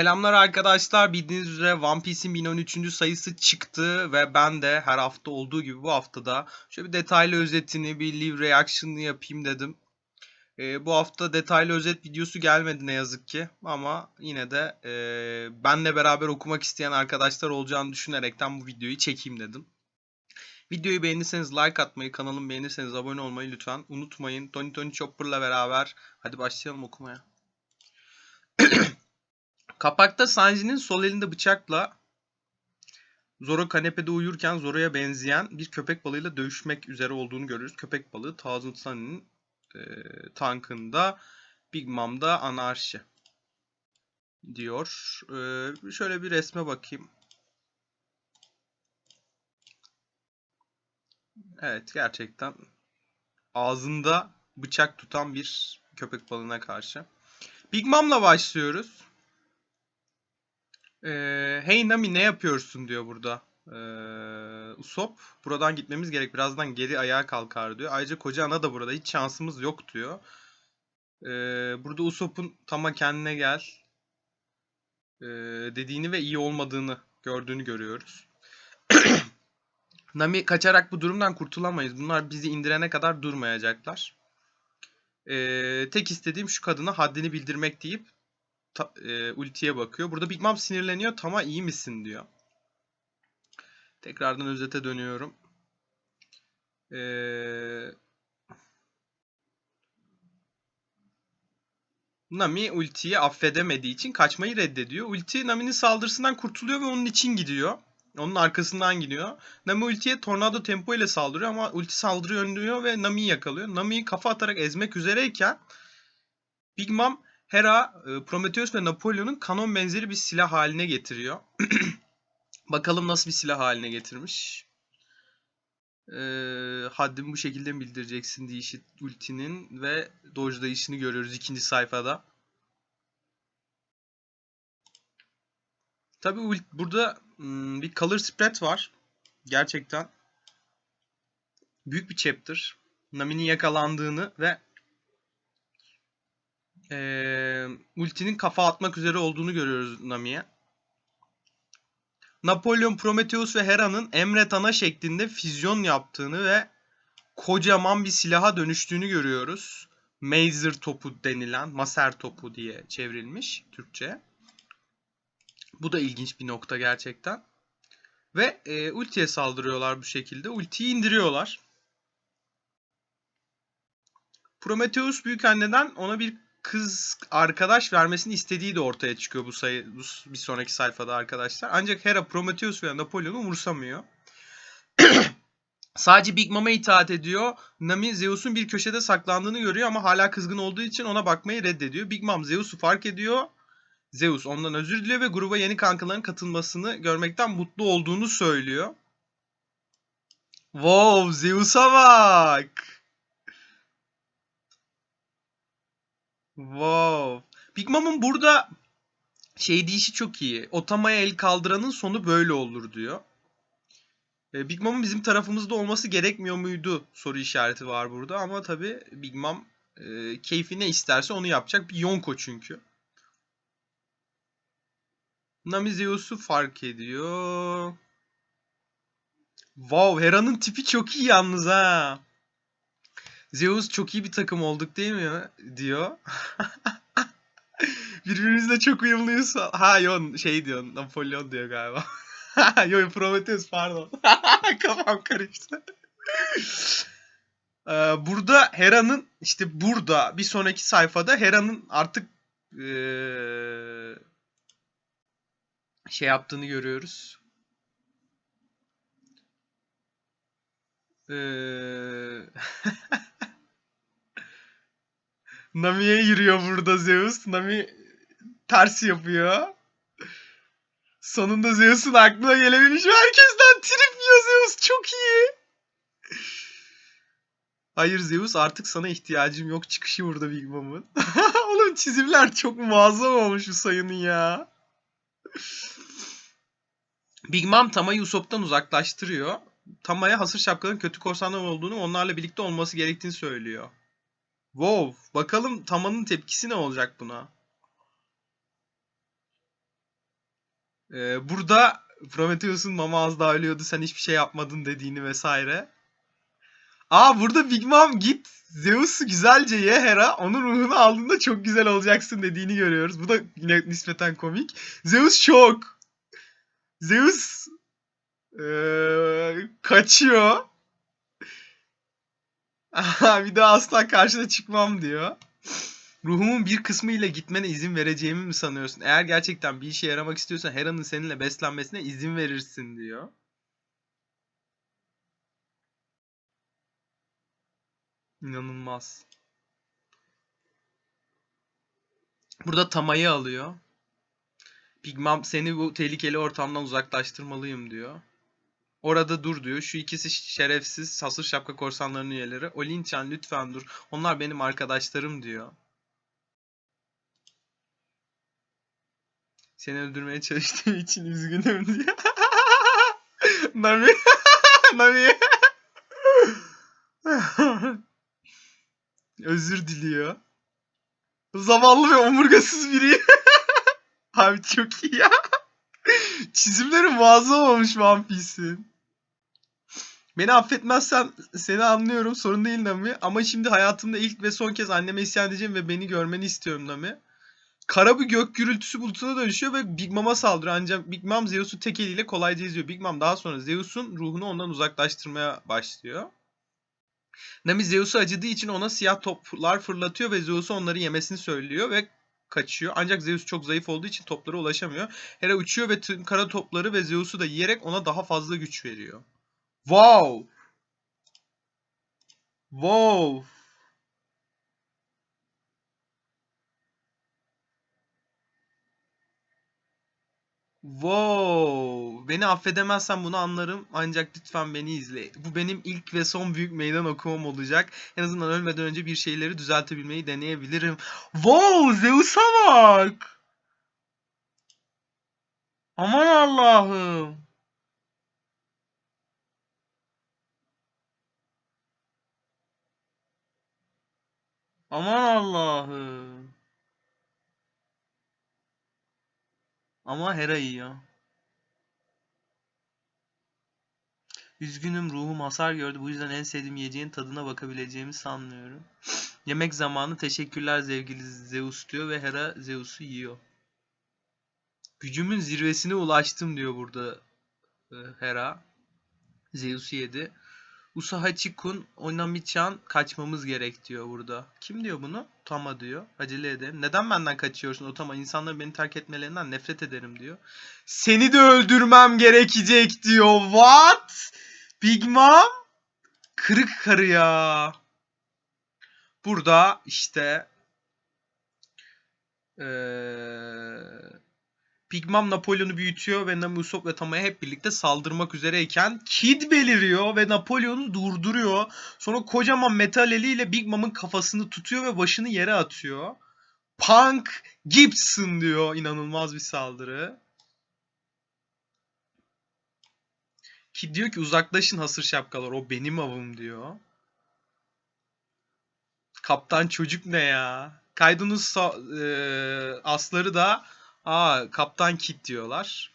Selamlar arkadaşlar. Bildiğiniz üzere One Piece'in 1013. sayısı çıktı ve ben de her hafta olduğu gibi bu haftada şöyle bir detaylı özetini, bir live reaction'ını yapayım dedim. Ee, bu hafta detaylı özet videosu gelmedi ne yazık ki ama yine de e, benle beraber okumak isteyen arkadaşlar olacağını düşünerekten bu videoyu çekeyim dedim. Videoyu beğenirseniz like atmayı, kanalımı beğenirseniz abone olmayı lütfen unutmayın. Tony Tony Chopper'la beraber hadi başlayalım okumaya. Kapakta Sanji'nin sol elinde bıçakla Zoro kanepede uyurken Zoro'ya benzeyen bir köpek balığıyla dövüşmek üzere olduğunu görürüz. Köpek balığı Thousand Sunny'nin e, tankında Big Mom'da anarşi diyor. E, şöyle bir resme bakayım. Evet gerçekten ağzında bıçak tutan bir köpek balığına karşı. Big Mom'la başlıyoruz. Hey Nami ne yapıyorsun diyor burada. Ee, Usopp buradan gitmemiz gerek. Birazdan geri ayağa kalkar diyor. Ayrıca koca ana da burada. Hiç şansımız yok diyor. Ee, burada Usopp'un tama kendine gel ee, dediğini ve iyi olmadığını gördüğünü görüyoruz. Nami kaçarak bu durumdan kurtulamayız. Bunlar bizi indirene kadar durmayacaklar. Ee, tek istediğim şu kadına haddini bildirmek deyip ta, e, ultiye bakıyor. Burada Big Mom sinirleniyor. Tama iyi misin diyor. Tekrardan özete dönüyorum. Ee, Nami ultiyi affedemediği için kaçmayı reddediyor. Ulti Nami'nin saldırısından kurtuluyor ve onun için gidiyor. Onun arkasından gidiyor. Nami ultiye tornado tempo ile saldırıyor ama ulti saldırıyor önlüyor ve Nami'yi yakalıyor. Nami'yi kafa atarak ezmek üzereyken Big Mom Hera, e, Prometheus ve Napoleon'un kanon benzeri bir silah haline getiriyor. Bakalım nasıl bir silah haline getirmiş. Ee, haddimi bu şekilde mi bildireceksin deyişi ultinin ve dojlayışını görüyoruz ikinci sayfada. Tabi burada hmm, bir color spread var. Gerçekten büyük bir chapter. Nami'nin yakalandığını ve e, ultinin kafa atmak üzere olduğunu görüyoruz Nami'ye. Napolyon, Prometheus ve Hera'nın Emret Ana şeklinde füzyon yaptığını ve kocaman bir silaha dönüştüğünü görüyoruz. Mazer topu denilen, Maser topu diye çevrilmiş Türkçe. Bu da ilginç bir nokta gerçekten. Ve e, ultiye saldırıyorlar bu şekilde. Ultiyi indiriyorlar. Prometheus büyük anneden ona bir kız arkadaş vermesini istediği de ortaya çıkıyor bu sayı bu bir sonraki sayfada arkadaşlar. Ancak Hera Prometheus ve Napoleon'u umursamıyor. Sadece Big Mom'a itaat ediyor. Nami Zeus'un bir köşede saklandığını görüyor ama hala kızgın olduğu için ona bakmayı reddediyor. Big Mom Zeus'u fark ediyor. Zeus ondan özür diliyor ve gruba yeni kankaların katılmasını görmekten mutlu olduğunu söylüyor. Wow, Zeus'a bak. Wow. Big Mom'un burada şey deyişi çok iyi. Otamaya el kaldıranın sonu böyle olur diyor. E, Big Mom'un bizim tarafımızda olması gerekmiyor muydu soru işareti var burada. Ama tabi Big Mom e, keyfi isterse onu yapacak. Bir Yonko çünkü. Nami Zeus'u fark ediyor. Wow Hera'nın tipi çok iyi yalnız ha. Zeus çok iyi bir takım olduk değil mi? diyor. Birbirimizle çok uyumluyuz. Ha yo şey diyor. Napolyon diyor galiba. yo Prometheus pardon. Kafam karıştı. Ee, burada Hera'nın işte burada bir sonraki sayfada Hera'nın artık ee, şey yaptığını görüyoruz. Ee... Nami'ye yürüyor burada Zeus. Nami ters yapıyor. Sonunda Zeus'un aklına gelebilmiş ve herkesten trip yiyor Zeus. Çok iyi. Hayır Zeus artık sana ihtiyacım yok çıkışı burada Big Mom'un. Oğlum çizimler çok muazzam olmuş bu sayının ya. Big Mom Tama'yı Usopp'tan uzaklaştırıyor. Tama'ya hasır şapkaların kötü korsanlar olduğunu onlarla birlikte olması gerektiğini söylüyor. Wow. Bakalım Tama'nın tepkisi ne olacak buna? Ee, burada Prometheus'un mama az daha ölüyordu sen hiçbir şey yapmadın dediğini vesaire. Aa burada Big Mom git Zeus'u güzelce ye Hera onun ruhunu aldığında çok güzel olacaksın dediğini görüyoruz. Bu da yine nispeten komik. Zeus şok. Zeus ee, kaçıyor. Bir daha asla karşına çıkmam diyor. Ruhumun bir kısmı ile gitmene izin vereceğimi mi sanıyorsun? Eğer gerçekten bir işe yaramak istiyorsan Hera'nın seninle beslenmesine izin verirsin diyor. İnanılmaz. Burada Tama'yı alıyor. Big Mom seni bu tehlikeli ortamdan uzaklaştırmalıyım diyor. Orada dur diyor. Şu ikisi şerefsiz hasır şapka korsanlarının üyeleri. Olinchan lütfen dur. Onlar benim arkadaşlarım diyor. Seni öldürmeye çalıştığım için üzgünüm diyor. Nami. Nami. Özür diliyor. Zavallı ve omurgasız biri. Abi çok iyi ya. Çizimleri muazzam olmuş One Piece'in. Beni affetmezsen seni anlıyorum sorun değil Nami. Ama şimdi hayatımda ilk ve son kez anneme isyan edeceğim ve beni görmeni istiyorum Nami. Kara bir gök gürültüsü bulutuna dönüşüyor ve Big Mom'a saldırıyor. Ancak Big Mom Zeus'u tek eliyle kolayca izliyor. Big Mom daha sonra Zeus'un ruhunu ondan uzaklaştırmaya başlıyor. Nami Zeus'u acıdığı için ona siyah toplar fırlatıyor ve Zeus'u onları yemesini söylüyor ve kaçıyor. Ancak Zeus çok zayıf olduğu için toplara ulaşamıyor. Hera uçuyor ve tüm kara topları ve Zeus'u da yiyerek ona daha fazla güç veriyor. Wow! Wow! Wow! Beni affedemezsen bunu anlarım ancak lütfen beni izle. Bu benim ilk ve son büyük meydan okumam olacak. En azından ölmeden önce bir şeyleri düzeltebilmeyi deneyebilirim. Wow! Zeus'a bak! Aman Allah'ım! Aman Allah'ım! Ama Hera yiyor. Üzgünüm ruhum hasar gördü. Bu yüzden en sevdiğim yiyeceğin tadına bakabileceğimi sanmıyorum. Yemek zamanı teşekkürler sevgili Zeus diyor ve Hera Zeus'u yiyor. Gücümün zirvesine ulaştım diyor burada e, Hera. Zeus'u yedi. Usahachi-kun Onami-chan kaçmamız gerek diyor burada. Kim diyor bunu? Tama diyor. Acele edelim. Neden benden kaçıyorsun Otama? İnsanların beni terk etmelerinden nefret ederim diyor. Seni de öldürmem gerekecek diyor. What? Big Mom? Kırık karı ya. Burada işte ee, Big Mom Napolyon'u büyütüyor ve Nami Usopp ve Tama'ya hep birlikte saldırmak üzereyken Kid beliriyor ve Napolyon'u durduruyor. Sonra kocaman metal eliyle Big Mom'un kafasını tutuyor ve başını yere atıyor. Punk Gibson diyor. İnanılmaz bir saldırı. Kid diyor ki uzaklaşın hasır şapkalar o benim avım diyor. Kaptan çocuk ne ya? Kaido'nun so- e, asları da aa Kaptan Kid diyorlar.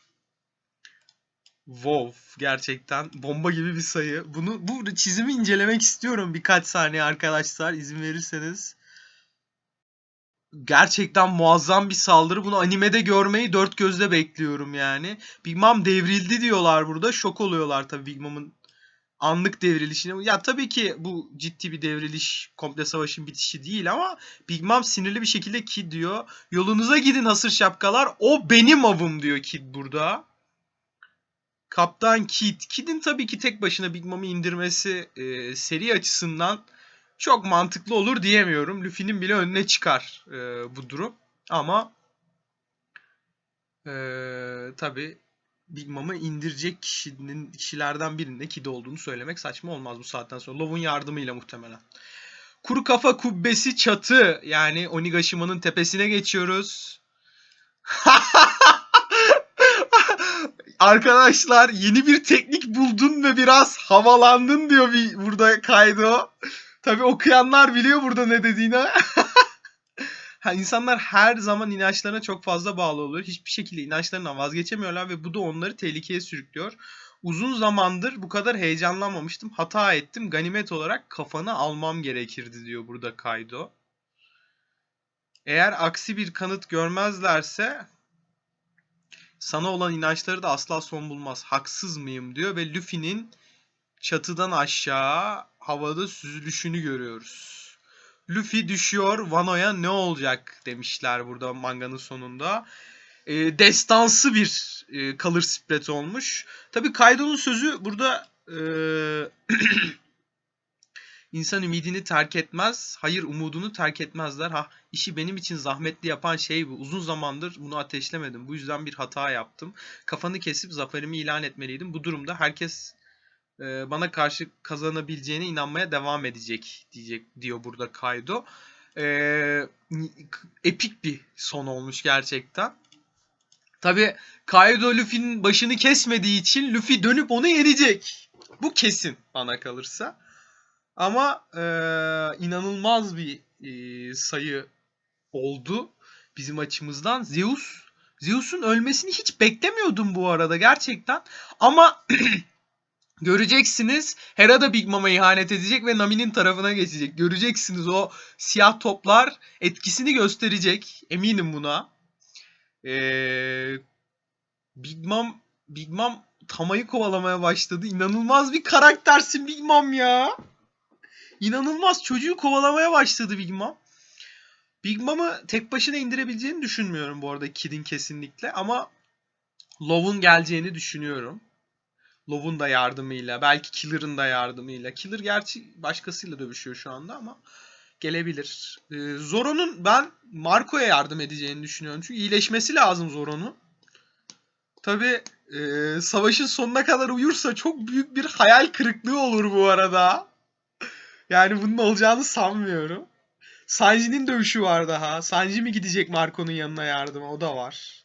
Wow gerçekten bomba gibi bir sayı. Bunu bu çizimi incelemek istiyorum birkaç saniye arkadaşlar izin verirseniz. Gerçekten muazzam bir saldırı. Bunu animede görmeyi dört gözle bekliyorum yani. Big Mom devrildi diyorlar burada. Şok oluyorlar tabii Big Mom'un anlık devrilişine. Ya tabii ki bu ciddi bir devriliş komple savaşın bitişi değil ama Big Mom sinirli bir şekilde Kid diyor. Yolunuza gidin hasır şapkalar. O benim avım diyor Kid burada. Kaptan Kid. Kid'in tabii ki tek başına Big Mom'u indirmesi e, seri açısından çok mantıklı olur diyemiyorum. Luffy'nin bile önüne çıkar e, bu durum. Ama e, tabii Big Mom'u indirecek kişinin kişilerden birinde Kid olduğunu söylemek saçma olmaz bu saatten sonra. Lov'un yardımıyla muhtemelen. Kuru kafa kubbesi çatı. Yani Onigashima'nın tepesine geçiyoruz. Arkadaşlar yeni bir teknik buldun ve biraz havalandın diyor bir burada Kaido. Tabi okuyanlar biliyor burada ne dediğini. İnsanlar her zaman inançlarına çok fazla bağlı oluyor. Hiçbir şekilde inançlarından vazgeçemiyorlar ve bu da onları tehlikeye sürüklüyor. Uzun zamandır bu kadar heyecanlanmamıştım. Hata ettim. Ganimet olarak kafanı almam gerekirdi diyor burada Kaido. Eğer aksi bir kanıt görmezlerse sana olan inançları da asla son bulmaz. Haksız mıyım diyor ve Luffy'nin çatıdan aşağı havada süzülüşünü görüyoruz. Luffy düşüyor, Wano'ya ne olacak demişler burada manganın sonunda. E, destansı bir e, color split olmuş. Tabii Kaido'nun sözü burada e, insan ümidini terk etmez, hayır umudunu terk etmezler. Ha işi benim için zahmetli yapan şey bu. Uzun zamandır bunu ateşlemedim. Bu yüzden bir hata yaptım. Kafanı kesip zaferimi ilan etmeliydim. Bu durumda herkes e, bana karşı kazanabileceğine inanmaya devam edecek diyecek diyor burada Kaido. E, epik bir son olmuş gerçekten. Tabi Kaido Luffy'nin başını kesmediği için Luffy dönüp onu yenecek. Bu kesin bana kalırsa. Ama e, inanılmaz bir e, sayı oldu bizim açımızdan. Zeus Zeus'un ölmesini hiç beklemiyordum bu arada gerçekten. Ama Göreceksiniz Hera da Big Mom'a ihanet edecek ve Nami'nin tarafına geçecek. Göreceksiniz o siyah toplar etkisini gösterecek. Eminim buna. Ee, Big Mom, Big Mom Tama'yı kovalamaya başladı. İnanılmaz bir karaktersin Big Mom ya. İnanılmaz çocuğu kovalamaya başladı Big Mom. Big Mom'ı tek başına indirebileceğini düşünmüyorum bu arada Kid'in kesinlikle ama Love'un geleceğini düşünüyorum. Love'un da yardımıyla, belki Killer'ın da yardımıyla. Killer gerçi başkasıyla dövüşüyor şu anda ama gelebilir. Ee, Zoro'nun ben Marco'ya yardım edeceğini düşünüyorum. Çünkü iyileşmesi lazım Zoro'nun. Tabi e, savaşın sonuna kadar uyursa çok büyük bir hayal kırıklığı olur bu arada. Yani bunun olacağını sanmıyorum. Sanji'nin dövüşü var daha. Sanji mi gidecek Marco'nun yanına yardıma? O da var.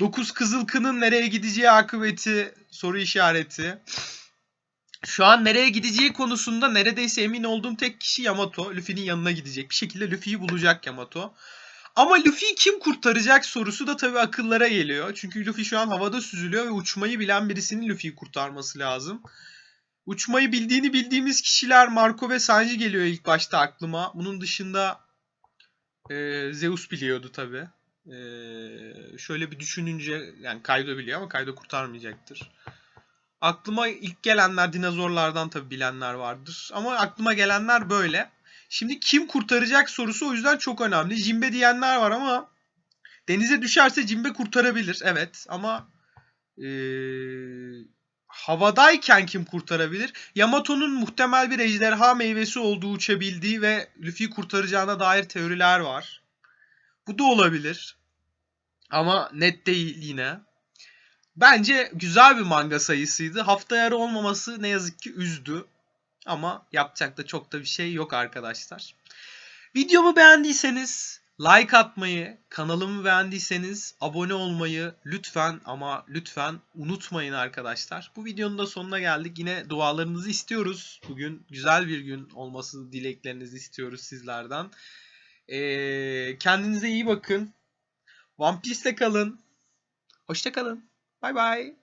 9 Kızıl Kın'ın nereye gideceği akıbeti soru işareti. Şu an nereye gideceği konusunda neredeyse emin olduğum tek kişi Yamato. Luffy'nin yanına gidecek. Bir şekilde Luffy'yi bulacak Yamato. Ama Luffy'yi kim kurtaracak sorusu da tabii akıllara geliyor. Çünkü Luffy şu an havada süzülüyor ve uçmayı bilen birisinin Luffy'yi kurtarması lazım. Uçmayı bildiğini bildiğimiz kişiler Marco ve Sanji geliyor ilk başta aklıma. Bunun dışında e, Zeus biliyordu tabii. E, şöyle bir düşününce yani Kaido biliyor ama Kaido kurtarmayacaktır. Aklıma ilk gelenler dinozorlardan tabii bilenler vardır. Ama aklıma gelenler böyle. Şimdi kim kurtaracak sorusu o yüzden çok önemli. Jimbe diyenler var ama denize düşerse Jimbe kurtarabilir. Evet ama ee, havadayken kim kurtarabilir? Yamato'nun muhtemel bir ejderha meyvesi olduğu uçabildiği ve Luffy'yi kurtaracağına dair teoriler var. Bu da olabilir. Ama net değil yine. Bence güzel bir manga sayısıydı. Hafta yarı olmaması ne yazık ki üzdü. Ama yapacak da çok da bir şey yok arkadaşlar. Videomu beğendiyseniz like atmayı, kanalımı beğendiyseniz abone olmayı lütfen ama lütfen unutmayın arkadaşlar. Bu videonun da sonuna geldik. Yine dualarınızı istiyoruz. Bugün güzel bir gün olması dileklerinizi istiyoruz sizlerden. Ee, kendinize iyi bakın. One Piece'te kalın. Hoşça kalın. Bay bay.